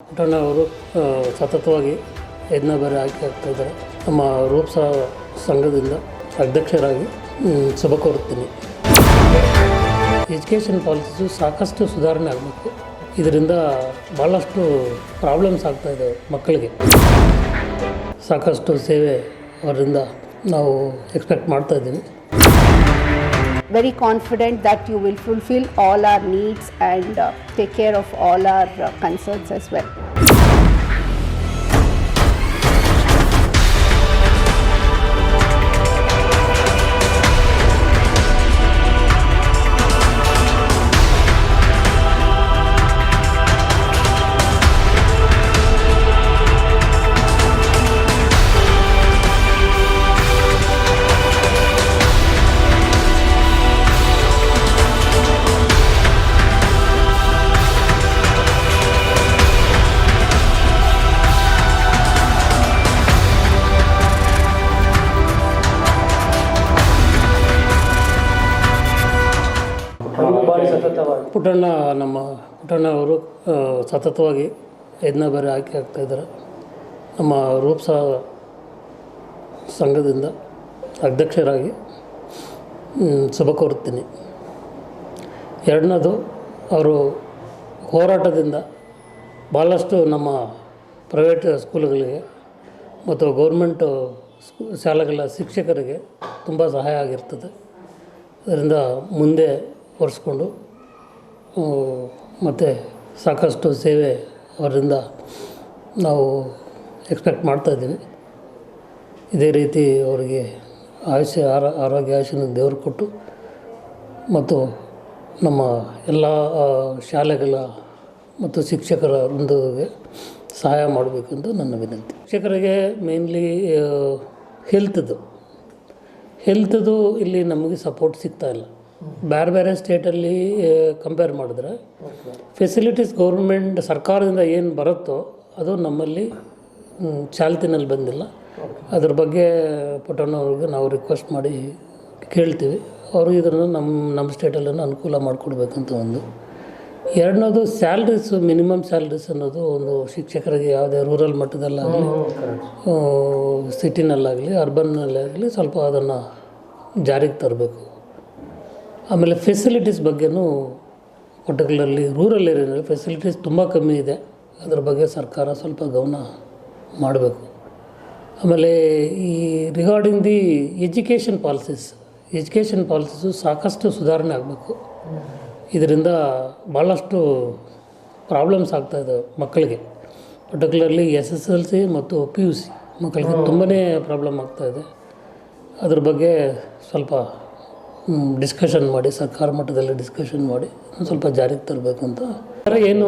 ಪುಟ್ಟಣ್ಣ ಅವರು ಆ, ಸತತವಾಗಿ ಯಜ್ಞ ಬೇರೆ ಆಯ್ಕೆ ಆಗ್ತಾ ಇದ್ದಾರೆ. ನಮ್ಮ ರೂಪ್ಸ ಸಂಘದಿಂದ ಅಧ್ಯಕ್ಷರಾಗಿ ಶುಭ ಕೋರುತ್ತೀನಿ. ಎಜುಕೇಷನ್ ಪಾಲಿಸೀಸು ಸಾಕಷ್ಟು ಸುಧಾರಣೆ ಆಗಬೇಕು. ಇದರಿಂದ ಭಾಳಷ್ಟು ಪ್ರಾಬ್ಲಮ್ಸ್ ಆಗ್ತಾ ಇದೆ ಮಕ್ಕಳಿಗೆ. ಸಾಕಷ್ಟು ಸೇವೆ ಅವರಿಂದ ನಾವು ಎಕ್ಸ್ಪೆಕ್ಟ್ ಮಾಡ್ತಾ ಇದ್ದೀವಿ. Very confident that you will fulfill all our needs and uh, take care of all our uh, concerns as well. Puttanna ನಮ್ಮ ಪುಟ್ಟಣ್ಣ ಅವರು ಸತತವಾಗಿ ಯಜ್ಞ ಬೇರೆ ಆಯ್ಕೆ ಆಗ್ತಾ ಇದ್ದಾರೆ. ನಮ್ಮ ರೂಪ್ಸ ಸಂಘದಿಂದ ಅಧ್ಯಕ್ಷರಾಗಿ ಶುಭ ಕೋರುತ್ತೀನಿ. ಎರಡನೇದು, ಅವರು ಹೋರಾಟದಿಂದ ಭಾಳಷ್ಟು ನಮ್ಮ ಪ್ರೈವೇಟ್ ಸ್ಕೂಲ್ಗಳಿಗೆ ಮತ್ತು ಗೌರ್ಮೆಂಟು ಸ್ಕೂ, ಶಾಲೆಗಳ ಶಿಕ್ಷಕರಿಗೆ ತುಂಬ ಸಹಾಯ ಆಗಿರ್ತದೆ. ಅದರಿಂದ ಮುಂದೆ ಒರೆಸ್ಕೊಂಡು ಮತ್ತು ಸಾಕಷ್ಟು ಸೇವೆ ಅವರಿಂದ ನಾವು ಎಕ್ಸ್ಪೆಕ್ಟ್ ಮಾಡ್ತಾ ಇದ್ದೀವಿ. ಇದೇ ರೀತಿ ಅವರಿಗೆ ಆಯುಷ್ಯ, ಆರ, ಆರೋಗ್ಯ ಆಯುಷ್ಯನ ದೇವರು ಕೊಟ್ಟು ಮತ್ತು ನಮ್ಮ ಎಲ್ಲ ಶಾಲೆಗಳ ಮತ್ತು ಶಿಕ್ಷಕರ ವೃಂದಗೆ ಸಹಾಯ ಮಾಡಬೇಕೆಂದು ನನ್ನ ವಿನಂತಿ. ಶಿಕ್ಷಕರಿಗೆ ಮೇನ್ಲಿ ಹೆಲ್ತದು ಹೆಲ್ತದು ಇಲ್ಲಿ ನಮಗೆ ಸಪೋರ್ಟ್ ಸಿಗ್ತಾ ಇಲ್ಲ. ಬೇರೆ ಬೇರೆ ಸ್ಟೇಟಲ್ಲಿ ಕಂಪೇರ್ ಮಾಡಿದ್ರೆ ಫೆಸಿಲಿಟೀಸ್ ಗೌರ್ಮೆಂಟ್ ಸರ್ಕಾರದಿಂದ ಏನು ಬರುತ್ತೋ ಅದು ನಮ್ಮಲ್ಲಿ ಚಾಲ್ತಿನಲ್ಲಿ ಬಂದಿಲ್ಲ. ಅದ್ರ ಬಗ್ಗೆ ಪುಟ್ಟಣ್ಣವ್ರಿಗೆ ನಾವು ರಿಕ್ವೆಸ್ಟ್ ಮಾಡಿ ಕೇಳ್ತೀವಿ. ಅವರು ಇದನ್ನು ನಮ್ಮ ನಮ್ಮ ಸ್ಟೇಟಲ್ಲೂ ಅನುಕೂಲ ಮಾಡಿಕೊಡ್ಬೇಕಂತ ಒಂದು. ಎರಡನೇದು ಸ್ಯಾಲ್ರೀಸು ಮಿನಿಮಮ್ ಸ್ಯಾಲ್ರೀಸ್ ಅನ್ನೋದು ಒಂದು ಶಿಕ್ಷಕರಿಗೆ ಯಾವುದೇ ರೂರಲ್ ಮಟ್ಟದಲ್ಲಾಗಲಿ ಸಿಟಿನಲ್ಲಾಗಲಿ ಅರ್ಬನ್ನಲ್ಲಾಗಲಿ ಸ್ವಲ್ಪ ಅದನ್ನು ಜಾರಿಗೆ ತರಬೇಕು. ಆಮೇಲೆ ಫೆಸಿಲಿಟೀಸ್ ಬಗ್ಗೆನೂ ಪರ್ಟಿಕ್ಯುಲರ್ಲಿ ರೂರಲ್ ಏರಿಯಾದಲ್ಲಿ ಫೆಸಿಲಿಟೀಸ್ ತುಂಬ ಕಮ್ಮಿ ಇದೆ. ಅದ್ರ ಬಗ್ಗೆ ಸರ್ಕಾರ ಸ್ವಲ್ಪ ಗಮನ ಮಾಡಬೇಕು. ಆಮೇಲೆ ಈ regarding the education policies education policies ಸಾಕಷ್ಟು ಸುಧಾರಣೆ ಆಗಬೇಕು. ಇದರಿಂದ ಭಾಳಷ್ಟು ಪ್ರಾಬ್ಲಮ್ಸ್ ಆಗ್ತಾಯಿದೆ ಮಕ್ಕಳಿಗೆ. Particularly S S L C ಮತ್ತು ಪಿ ಯು ಸಿ ಮಕ್ಕಳಿಗೆ ತುಂಬಾ ಪ್ರಾಬ್ಲಮ್ ಆಗ್ತಾಯಿದೆ ಅದ್ರ ಬಗ್ಗೆ ಸ್ವಲ್ಪ ಡಿಸ್ಕಷನ್ ಮಾಡಿ, ಸರ್ಕಾರ ಮಟ್ಟದಲ್ಲಿ ಡಿಸ್ಕಷನ್ ಮಾಡಿ ಸ್ವಲ್ಪ ಜಾರಿಗೆ ತರಬೇಕು ಅಂತ. ಏನು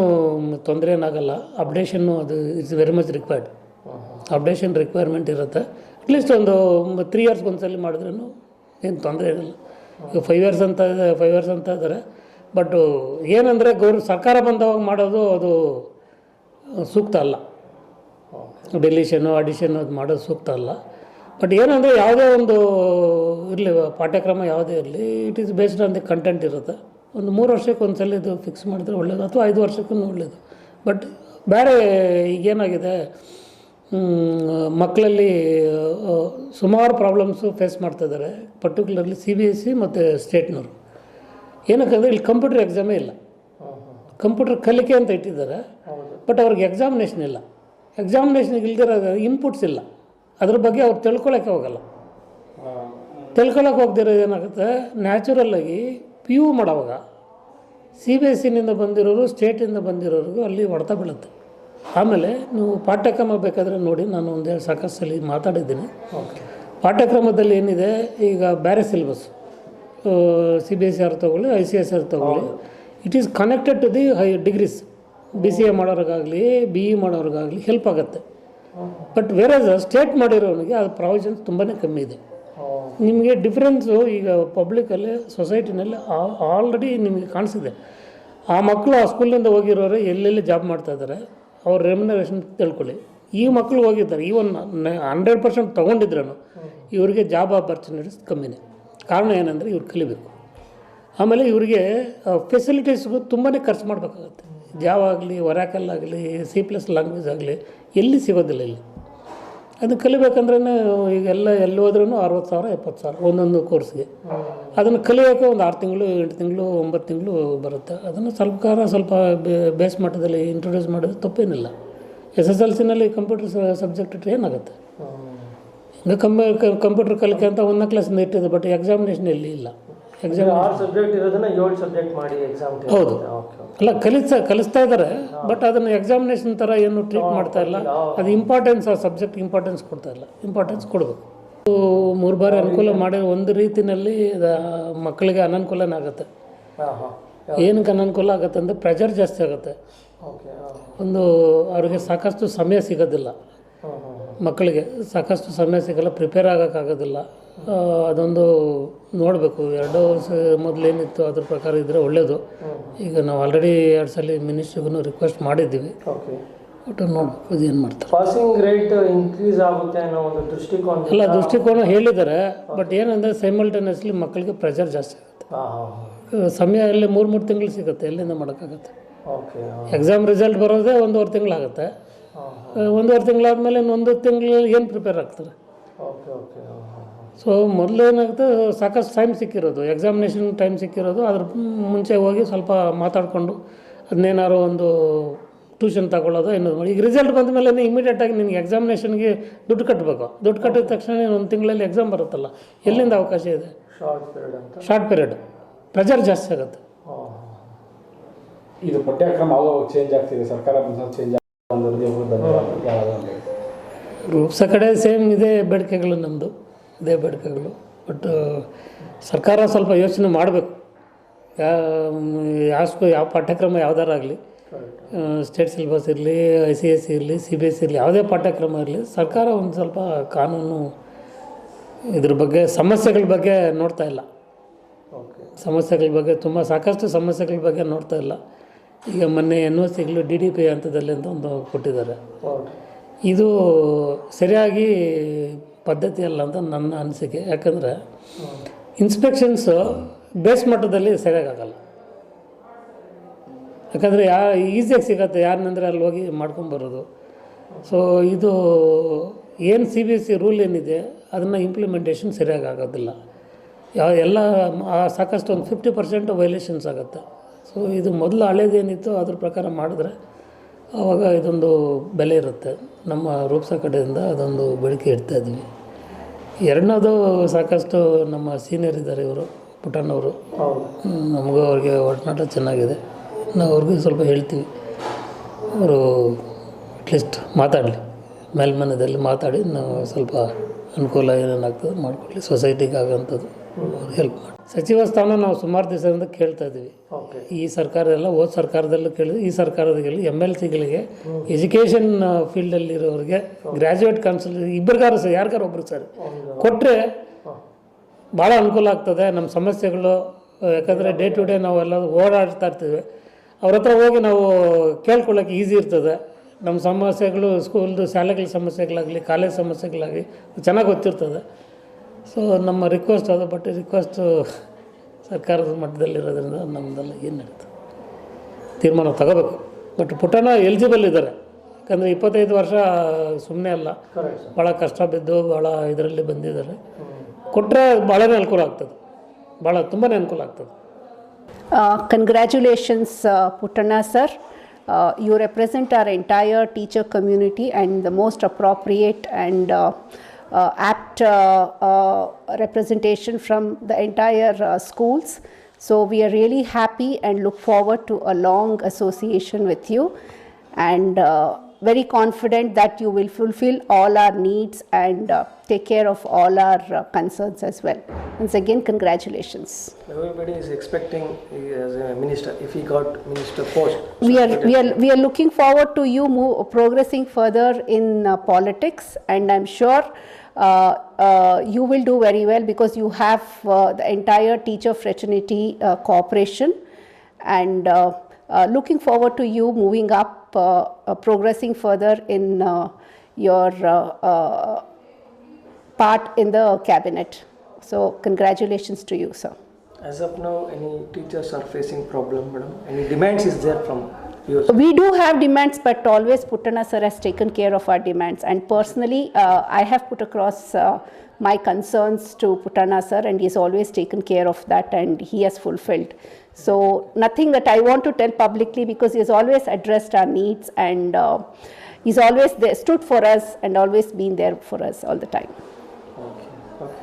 ತೊಂದರೆ ಏನಾಗಲ್ಲ ಅಪ್ಡೇಷನ್ನು ಅದು it's very much required updation requirement ಇರುತ್ತೆ. ಅಟ್ಲೀಸ್ಟ್ ಒಂದು ತ್ರೀ ಇಯರ್ಸ್ ಒಂದ್ಸಲಿ ಮಾಡಿದ್ರೂ ಏನು ತೊಂದರೆ ಇರಲ್ಲ. ಈಗ ಫೈವ್ ಇಯರ್ಸ್ ಅಂತ ಫೈವ್ ಇಯರ್ಸ್ ಅಂತ ಇದ್ದಾರೆ ಬಟ್ ಏನಂದರೆ ಗೌರ್, ಸರ್ಕಾರ ಬಂದವಾಗ ಮಾಡೋದು ಅದು ಸೂಕ್ತ ಅಲ್ಲ. ಡೆಲಿಷನು ಅಡಿಷನ್ ಅದು ಮಾಡೋದು ಸೂಕ್ತ ಅಲ್ಲ. ಬಟ್ ಏನಂದರೆ ಯಾವುದೇ ಒಂದು ಇರಲಿ ಪಾಠ್ಯಕ್ರಮ ಯಾವುದೇ ಇರಲಿ it is based on the content ಇರುತ್ತೆ. ಒಂದು ಮೂರು ವರ್ಷಕ್ಕೆ ಒಂದು ಸಲ ಇದು ಫಿಕ್ಸ್ ಮಾಡಿದ್ರೆ ಒಳ್ಳೇದು ಅಥವಾ ಐದು ವರ್ಷಕ್ಕೂ ಒಳ್ಳೇದು. ಬಟ್ ಬೇರೆ ಈಗೇನಾಗಿದೆ ಮಕ್ಕಳಲ್ಲಿ ಸುಮಾರು ಪ್ರಾಬ್ಲಮ್ಸು ಫೇಸ್ ಮಾಡ್ತಾಯಿದ್ದಾರೆ particularly C B S C ಮತ್ತು ಸ್ಟೇಟ್ನವರು ಏನಕ್ಕಂದರೆ ಇಲ್ಲಿ ಕಂಪ್ಯೂಟರ್ ಎಕ್ಸಾಮೇ ಇಲ್ಲ. ಕಂಪ್ಯೂಟರ್ ಕಲಿಕೆ ಅಂತ ಇಟ್ಟಿದ್ದಾರೆ ಬಟ್ ಅವ್ರಿಗೆ ಎಕ್ಸಾಮಿನೇಷನ್ ಇಲ್ಲ. ಎಕ್ಸಾಮಿನೇಷನ್ಗೆ ಇಲ್ದಿರೋ ಇನ್ಪುಟ್ಸ್ ಇಲ್ಲ. ಅದ್ರ ಬಗ್ಗೆ ಅವ್ರು ತಿಳ್ಕೊಳಕ್ಕೆ ಹೋಗಲ್ಲ. ತಿಳ್ಕೊಳಕ್ಕೆ ಹೋಗ್ದಿರೋ ಏನಾಗುತ್ತೆ? ನ್ಯಾಚುರಲ್ಲಾಗಿ ಪಿ ಯು ಮಾಡೋವಾಗ ಸಿ ಬಿ ಎಸ್ ಸಿನಿಂದ ಬಂದಿರೋರು ಸ್ಟೇಟಿಂದ ಬಂದಿರೋರಿಗೂ ಅಲ್ಲಿ ಹೊಡೆತ ಬೀಳುತ್ತೆ. ಆಮೇಲೆ ನೀವು ಪಾಠ್ಯಕ್ರಮ ಬೇಕಾದರೆ ನೋಡಿ ನಾನು ಒಂದೆರಡು ಸಾಕಷ್ಟು ಸಲ ಮಾತಾಡಿದ್ದೀನಿ. ಪಾಠ್ಯಕ್ರಮದಲ್ಲಿ ಏನಿದೆ? ಈಗ ಬೇರೆ syllabus C B S C R ತೊಗೊಳ್ಳಿ ಐ ಸಿ ಎಸ್ ಆರ್ ತೊಗೊಳ್ಳಿ. It is connected to the high degrees B C A ಮಾಡೋರಿಗಾಗಲಿ B E ಮಾಡೋರಿಗಾಗಲಿ ಹೆಲ್ಪ್ ಆಗುತ್ತೆ. ಬಟ್ ಬೇರೆ ಸ್ಟೇಟ್ ಮಾಡಿರೋನಿಗೆ ಅದು ಪ್ರಾವಿಷನ್ಸ್ ತುಂಬಾ ಕಮ್ಮಿ ಇದೆ. ನಿಮಗೆ ಡಿಫ್ರೆನ್ಸು ಈಗ ಪಬ್ಲಿಕಲ್ಲಿ ಸೊಸೈಟಿನಲ್ಲಿ ಆಲ್ರೆಡಿ ನಿಮಗೆ ಕಾಣಿಸಿದೆ. ಆ ಮಕ್ಕಳು ಆ ಸ್ಕೂಲಿಂದ ಹೋಗಿರೋರು ಎಲ್ಲೆಲ್ಲಿ ಜಾಬ್ ಮಾಡ್ತಾ ಇದ್ದಾರೆ ಅವ್ರ ರೆಮ್ಯುನರೇಷನ್ ತಿಳ್ಕೊಳ್ಳಿ. ಈ ಮಕ್ಕಳು ಹೋಗಿದ್ದಾರೆ ಈವನ್ ಹಂಡ್ರೆಡ್ ಪರ್ಸೆಂಟ್ ತೊಗೊಂಡಿದ್ರೂ ಇವರಿಗೆ ಜಾಬ್ ಆಪರ್ಚುನಿಟೀಸ್ ಕಮ್ಮಿನೇ. ಕಾರಣ ಏನಂದರೆ ಇವ್ರು ಕಲಿಬೇಕು. ಆಮೇಲೆ ಇವರಿಗೆ ಫೆಸಿಲಿಟೀಸ್ಗೂ ತುಂಬಾ ಖರ್ಚು ಮಾಡಬೇಕಾಗತ್ತೆ. ಜಾವ ಆಗಲಿ ಒರಾಕಲ್ ಆಗಲಿ ಸಿ ಪ್ಲಸ್ ಲ್ಯಾಂಗ್ವೇಜ್ ಆಗಲಿ ಎಲ್ಲಿ ಸಿಗೋದಿಲ್ಲ ಇಲ್ಲಿ. ಅದು ಕಲಿಬೇಕಂದ್ರೆ ಈಗ ಎಲ್ಲ ಎಲ್ಲಿ ಹೋದ್ರೂ ಅರವತ್ತು ಸಾವಿರ ಎಪ್ಪತ್ತು ಸಾವಿರ ಒಂದೊಂದು ಕೋರ್ಸ್ಗೆ ಅದನ್ನು ಕಲಿಯೋಕೆ ಒಂದು ಆರು ತಿಂಗಳು ಎಂಟು ತಿಂಗಳು ಒಂಬತ್ತು ತಿಂಗಳು ಬರುತ್ತೆ. ಅದನ್ನು ಸ್ವಲ್ಪ ಸ್ವಲ್ಪ ಬೇಸ್ ಮಟ್ಟದಲ್ಲಿ ಇಂಟ್ರೊಡ್ಯೂಸ್ ಮಾಡೋದು ತಪ್ಪೇನಿಲ್ಲ. ಎಸ್ ಎಸ್ ಎಲ್ ಸಿನಲ್ಲಿ ಕಂಪ್ಯೂಟರ್ ಸಬ್ಜೆಕ್ಟ್ ಇಟ್ಟರೆ ಏನಾಗುತ್ತೆ? ಕಂಪ್ಯೂಟರ್ ಕಲಿಕೆ ಅಂತ ಒಂದನೇ ಕ್ಲಾಸಿಂದ ಇಟ್ಟಿದೆ ಬಟ್ ಎಕ್ಸಾಮಿನೇಷನ್ ಎಲ್ಲಿ ಇಲ್ಲ. ಎಕ್ಸಾಮ್ ಆರು ಸಬ್ಜೆಕ್ಟ್ ಇರೋದನ್ನ ಏಳು ಸಬ್ಜೆಕ್ಟ್ ಮಾಡಿ ಎಕ್ಸಾಮ್ ಹೌದು. ಅಲ್ಲ ಕಲಿಸ್ತಾ ಕಲಿಸ್ತಾ ಇದ್ದಾರೆ ಬಟ್ ಅದನ್ನು ಎಕ್ಸಾಮಿನೇಷನ್ ಥರ ಏನು ಟ್ರೀಟ್ ಮಾಡ್ತಾ ಇಲ್ಲ. ಅದು ಇಂಪಾರ್ಟೆನ್ಸ್ ಆ ಸಬ್ಜೆಕ್ಟ್ ಇಂಪಾರ್ಟೆನ್ಸ್ ಕೊಡ್ತಾ ಇಲ್ಲ. ಇಂಪಾರ್ಟೆನ್ಸ್ ಕೊಡಬೇಕು. ಮೂರು ಬಾರಿ ಅನುಕೂಲ ಮಾಡಿ ಒಂದು ರೀತಿಯಲ್ಲಿ ಅದು ಮಕ್ಕಳಿಗೆ ಅನನುಕೂಲನೇ ಆಗುತ್ತೆ. ಏನಕ್ಕೆ ಅನನುಕೂಲ ಆಗುತ್ತೆ ಅಂದರೆ ಪ್ರೆಷರ್ ಜಾಸ್ತಿ ಆಗುತ್ತೆ. ಒಂದು ಅವ್ರಿಗೆ ಸಾಕಷ್ಟು ಸಮಯ ಸಿಗೋದಿಲ್ಲ. ಮಕ್ಕಳಿಗೆ ಸಾಕಷ್ಟು ಸಮಯ ಸಿಗಲ್ಲ ಪ್ರಿಪೇರ್ ಆಗೋಕ್ಕಾಗೋದಿಲ್ಲ ಅದೊಂದು ನೋಡಬೇಕು. ಎರಡು ವರ್ಷ ಮೊದಲೇನಿತ್ತು ಅದ್ರ ಪ್ರಕಾರ ಇದ್ದರೆ ಒಳ್ಳೆಯದು ಈಗ ನಾವು ಆಲ್ರೆಡಿ ಎರಡು ಸಲ ಮಿನಿಸ್ಟ್ರಿಗೂ ರಿಕ್ವೆಸ್ಟ್ ಮಾಡಿದ್ದೀವಿ. ಓಕೆ. ಒಟ್ಟು ನೋಡ್ಬೇಕು ಇದು ಏನು ಮಾಡ್ತಾರೆ. ಪಾಸಿಂಗ್ ರೇಟ್ ಇನ್ಕ್ರೀಸ್ ಆಗುತ್ತೆ ಅನ್ನೋ ಒಂದು ದೃಷ್ಟಿಕೋನ ಇಲ್ಲ ದೃಷ್ಟಿಕೋನ ಹೇಳಿದ್ದಾರೆ ಬಟ್ ಏನಂದರೆ ಸೈಮಲ್ಟೇನಿಯಸ್ಲಿ ಮಕ್ಕಳಿಗೆ ಪ್ರೆಷರ್ ಜಾಸ್ತಿ ಆಗುತ್ತೆ. ಸಮಯ ಅಲ್ಲಿ ಮೂರು ಮೂರು ತಿಂಗಳು ಸಿಗುತ್ತೆ ಎಲ್ಲಿಂದ ಮಾಡೋಕ್ಕಾಗತ್ತೆ. ಓಕೆ ಎಕ್ಸಾಮ್ ರಿಸಲ್ಟ್ ಬರೋದೇ ಒಂದೂವರೆ ತಿಂಗಳಾಗುತ್ತೆ. ಒಂದೂವರೆ ತಿಂಗಳಾದಮೇಲೆ ಇನ್ನೊಂದು ತಿಂಗಳಲ್ಲಿ ಏನು ಪ್ರಿಪೇರ್ ಆಗ್ತಾರೆ ಸೊ ಮೊದಲು ಏನಾಗುತ್ತೆ ಸಾಕಷ್ಟು ಟೈಮ್ ಸಿಕ್ಕಿರೋದು. ಎಕ್ಸಾಮಿನೇಷನ್ ಟೈಮ್ ಸಿಕ್ಕಿರೋದು. ಅದ್ರ ಮುಂಚೆ ಹೋಗಿ ಸ್ವಲ್ಪ ಮಾತಾಡಿಕೊಂಡು ಅದನ್ನೇನಾದ್ರು ಒಂದು ಟ್ಯೂಷನ್ ತಗೊಳ್ಳೋದು ಏನೋ ಮಾಡಿ. ಈಗ ರಿಸಲ್ಟ್ ಬಂದ ಮೇಲೆ ಇಮಿಡಿಯೇಟಾಗಿ ನಿನಗೆ ಎಕ್ಸಾಮಿನೇಷನ್ಗೆ ದುಡ್ಡು ಕಟ್ಟಬೇಕು ದುಡ್ಡು ಕಟ್ಟಿದ ತಕ್ಷಣ ಒಂದು ತಿಂಗಳಲ್ಲಿ ಎಕ್ಸಾಮ್ ಬರುತ್ತಲ್ಲ ಎಲ್ಲಿಂದ ಅವಕಾಶ ಇದೆ? ಶಾರ್ಟ್ ಪೀರಿಯಡ್ ಪ್ರೆಷರ್ ಜಾಸ್ತಿ ಆಗುತ್ತೆ. ಇದು ಪಠ್ಯಕ್ರಮ ಚೇಂಜ್ ಆಗ್ತಿದೆ? ಸರ್ಕಾರ ಚೇಂಜ್ ರೂಪ್ಸ ಕಡೆ ಸೇಮ್ ಇದೇ ಬೇಡಿಕೆಗಳು ನಮ್ಮದು ಇದೇ ಬೇಡಿಕೆಗಳು. ಬಟ್ ಸರ್ಕಾರ ಸ್ವಲ್ಪ ಯೋಚನೆ ಮಾಡಬೇಕು. ಯಾವ ಸ್ಕೂ ಯಾವ ಪಾಠ್ಯಕ್ರಮ ಯಾವ್ದಾರು ಆಗಲಿ ಸ್ಟೇಟ್ ಸಿಲೆಬಸ್ ಇರಲಿ ಐ ಸಿ ಎಸ್ ಸಿ ಇರಲಿ ಸಿ ಬಿ ಎಸ್ ಸಿ ಇರಲಿ ಯಾವುದೇ ಪಾಠ್ಯಕ್ರಮ ಇರಲಿ ಸರ್ಕಾರ ಒಂದು ಸ್ವಲ್ಪ ಕಾನೂನು ಇದ್ರ ಬಗ್ಗೆ ಸಮಸ್ಯೆಗಳ ಬಗ್ಗೆ ನೋಡ್ತಾ ಇಲ್ಲ. ಓಕೆ ಸಮಸ್ಯೆಗಳ ಬಗ್ಗೆ ತುಂಬ ಸಾಕಷ್ಟು ಸಮಸ್ಯೆಗಳ ಬಗ್ಗೆ ನೋಡ್ತಾ ಇಲ್ಲ. ಈಗ ಮೊನ್ನೆ ಎನ್ ಓ ಸಿಗಲು ಡಿ ಡಿ ಪಿ ಹಂತದಲ್ಲಿ ಅಂತ ಒಂದು ಕೊಟ್ಟಿದ್ದಾರೆ. ಇದು ಸರಿಯಾಗಿ ಪದ್ಧತಿ ಅಲ್ಲ ಅಂತ ನನ್ನ ಅನಿಸಿಕೆ. ಯಾಕಂದರೆ ಇನ್ಸ್ಪೆಕ್ಷನ್ಸು ಬೇಸ್ ಮಟ್ಟದಲ್ಲಿ ಸರಿಯಾಗಲ್ಲ. ಯಾಕಂದರೆ ಯಾ ಈಸಿಯಾಗಿ ಸಿಗತ್ತೆ ಯಾರನ್ನಂದರೆ ಅಲ್ಲಿ ಹೋಗಿ ಮಾಡ್ಕೊಂಬರೋದು ಸೊ ಇದು ಏನು C B S C rule ಏನಿದೆ, ಅದನ್ನು ಇಂಪ್ಲಿಮೆಂಟೇಷನ್ ಸರಿಯಾಗಿ ಆಗೋದಿಲ್ಲ. ಯಾವ ಎಲ್ಲ ಸಾಕಷ್ಟು ಒಂದು ಫಿಫ್ಟಿ ಪರ್ಸೆಂಟ್ ವೈಲೇಷನ್ಸ್ ಆಗುತ್ತೆ. ಸೊ ಇದು ಮೊದಲು ಹಳೇದೇನಿತ್ತು ಅದ್ರ ಪ್ರಕಾರ ಮಾಡಿದ್ರೆ ಆವಾಗ ಇದೊಂದು ಬೆಲೆ ಇರುತ್ತೆ. ನಮ್ಮ ರೂಪ್ಸ ಕಡೆಯಿಂದ ಅದೊಂದು ಬೇಡಿಕೆ ಇಡ್ತಾ ಇದ್ವಿ ಎರಡನೇದು ಸಾಕಷ್ಟು ನಮ್ಮ ಸೀನಿಯರ್ ಇದ್ದಾರೆ ಇವರು ಪುಟಣ್ಣವರು ನಮಗೂ ಅವ್ರಿಗೆ ಒಡನಾಟ ಚೆನ್ನಾಗಿದೆ. ನಾವು ಅವ್ರಿಗೂ ಸ್ವಲ್ಪ ಹೇಳ್ತೀವಿ. ಅವರು ಅಟ್ಲೀಸ್ಟ್ ಮಾತಾಡಲಿ. ಮೇಲ್ಮನೆಯಲ್ಲಿ ಮಾತಾಡಿ ನಾವು ಸ್ವಲ್ಪ ಅನುಕೂಲ ಏನೇನಾಗ್ತದೆ ಮಾಡ್ಕೊಳ್ಳಿ ಸೊಸೈಟಿಗೆ ಆಗೋಂಥದ್ದು ಹೆಲ್ಪ್ ಮಾಡಿ. ಸಚಿವ ಸ್ಥಾನ ನಾವು ಸುಮಾರು ದಿವಸದಿಂದ ಕೇಳ್ತಾ ಇದ್ದೀವಿ. ಈ ಸರ್ಕಾರ ಎಲ್ಲ ಹೋದ ಸರ್ಕಾರದಲ್ಲೂ ಕೇಳಿದ್ವಿ. ಈ ಸರ್ಕಾರದಲ್ಲಿ ಎಂ ಎಲ್ ಸಿಗಳಿಗೆ ಎಜುಕೇಷನ್ ಫೀಲ್ಡಲ್ಲಿರೋರಿಗೆ ಗ್ರ್ಯಾಜುಯೇಟ್ ಕೌನ್ಸಿಲ್ ಇಬ್ಬರಿಗಾರು ಸರ್ ಯಾರಿಗಾರು ಒಬ್ರು ಸರ್ ಕೊಟ್ಟರೆ ಭಾಳ ಅನುಕೂಲ ಆಗ್ತದೆ. ನಮ್ಮ ಸಮಸ್ಯೆಗಳು ಯಾಕಂದರೆ ಡೇ ಟು ಡೇ ನಾವೆಲ್ಲ ಓಡಾಡ್ತಾ ಇರ್ತೀವಿ. ಅವ್ರ ಹತ್ರ ಹೋಗಿ ನಾವು ಕೇಳ್ಕೊಳ್ಳೋಕೆ ಈಸಿ ಇರ್ತದೆ. ನಮ್ಮ ಸಮಸ್ಯೆಗಳು ಸ್ಕೂಲ್ದು ಶಾಲೆಗಳ ಸಮಸ್ಯೆಗಳಾಗಲಿ ಕಾಲೇಜ್ ಸಮಸ್ಯೆಗಳಾಗಲಿ ಚೆನ್ನಾಗಿ ಗೊತ್ತಿರ್ತದೆ. ಸೊ ನಮ್ಮ ರಿಕ್ವೆಸ್ಟ್ ಅದು ಬಟ್ ರಿಕ್ವೆಸ್ಟು ಸರ್ಕಾರದ ಮಟ್ಟದಲ್ಲಿರೋದ್ರಿಂದ ನಮ್ಮದೆಲ್ಲ ಏನು ನಡೀತು? ತೀರ್ಮಾನ ತಗೋಬೇಕು. ಬಟ್ ಪುಟ್ಟಣ ಎಲಿಜಿಬಲ್ ಇದ್ದಾರೆ ಯಾಕಂದರೆ ಇಪ್ಪತ್ತೈದು ವರ್ಷ ಸುಮ್ಮನೆ ಅಲ್ಲ. ಭಾಳ ಕಷ್ಟ ಬಿದ್ದು ಭಾಳ ಇದರಲ್ಲಿ ಬಂದಿದ್ದಾರೆ. ಕೊಟ್ಟರೆ ಭಾಳನೇ ಅನುಕೂಲ ಆಗ್ತದೆ. ಭಾಳ ತುಂಬಾ ಅನುಕೂಲ ಆಗ್ತದೆ. Congratulations Puttanna sir you represent Uh, entire teacher community and the most appropriate and most appropriate and uh, uh, apt uh, uh, representation from the entire uh, schools. So we are really happy and look forward to a long association with you and uh, very confident that you will fulfill all our needs and uh, take care of all our uh, concerns as well. Once again, congratulations. Everybody is expecting he as a minister, if he got minister post. we are we are we are looking forward to you move, progressing further in uh, politics and i'm sure uh, uh, you will do very well because you have uh, the entire teacher fraternity uh, cooperation and uh, uh, looking forward to you moving up uh, uh, progressing further in uh, your uh, uh, part in the cabinet so congratulations to you sir As of now, any teachers are facing problem, madam? Any demands is there from yours? We do have demands, but always Puttana sir has taken care of our demands. And personally, uh, I have put across uh, my concerns to Puttana sir, and he's always taken care of that, and he has fulfilled. So nothing that I want to tell publicly because he has always addressed our needs and uh, he's always there, stood for us and always been there for us all the time.